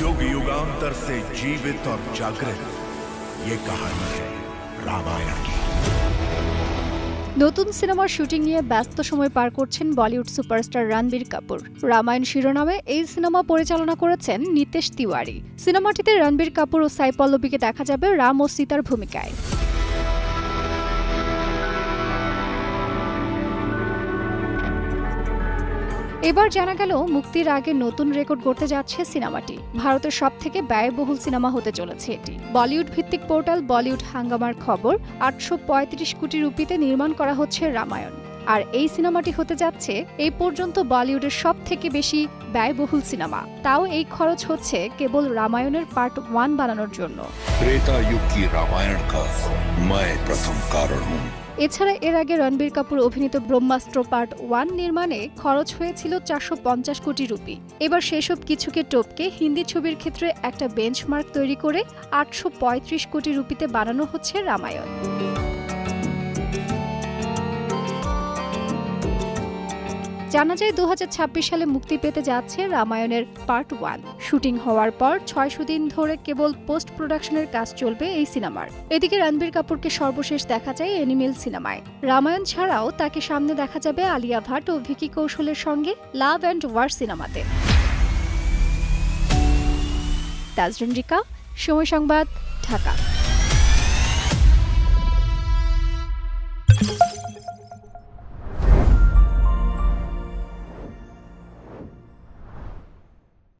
युग युगांतर से जीवित और जागृत ये कहानी है रामायण की নতুন সিনেমার শুটিং নিয়ে ব্যস্ত সময় পার করছেন বলিউড সুপারস্টার রণবীর কাপুর রামায়ণ শিরোনামে এই সিনেমা পরিচালনা করেছেন নিতেশ তিওয়ারি সিনেমাটিতে রণবীর কাপুর ও সাই পল্লবীকে দেখা যাবে রাম ও সীতার ভূমিকায় এবার জানা গেল মুক্তির আগে নতুন রেকর্ড করতে যাচ্ছে সিনেমাটি। ভারতের সব থেকে ব্যয়বহুল সিনেমা হতে চলেছে এটি। বলিউড ভিত্তিক পোর্টাল বলিউড হাঙ্গামার খবর, আটশো পঁয়ত্রিশ কোটি রুপিতে নির্মাণ করা হচ্ছে রামায়ণ। আর এই সিনেমাটি হতে যাচ্ছে এই পর্যন্ত বলিউডের সব থেকে বেশি ব্যয়বহুল সিনেমা। তাও এই খরচ হচ্ছে কেবল রামায়ণের পার্ট ওয়ান বানানোর জন্য। এছাড়া এর আগে রণবীর কাপুর অভিনীত ব্রহ্মাস্ত্র পার্ট ওয়ান নির্মাণে খরচ হয়েছিল চারশো পঞ্চাশ কোটি রুপি। এবার সেসব কিছুকে টপকে হিন্দি ছবির ক্ষেত্রে একটা বেঞ্চমার্ক তৈরি করে আটশো পঁয়ত্রিশ কোটি রুপিতে বানানো হচ্ছে রামায়ণ। জানা যায়, দুহাজার ছাব্বিশ সালে মুক্তি পেতে যাচ্ছে রামায়ণের পার্ট ওয়ান। শুটিং হওয়ার পর ছয়শো দিন ধরে কেবল পোস্ট প্রোডাকশনের কাজ চলবে এই সিনেমার। এদিকে রণবীর কাপুরকে সর্বশেষ দেখা যায় এনিমেল সিনেমায়। রামায়ণ ছাড়াও তাকে সামনে দেখা যাবে আলিয়া ভাট ও ভিকি কৌশলের সঙ্গে লাভ অ্যান্ড ওয়ার সিনেমাতে। তাজরিন সময় সংবাদ, ঢাকা।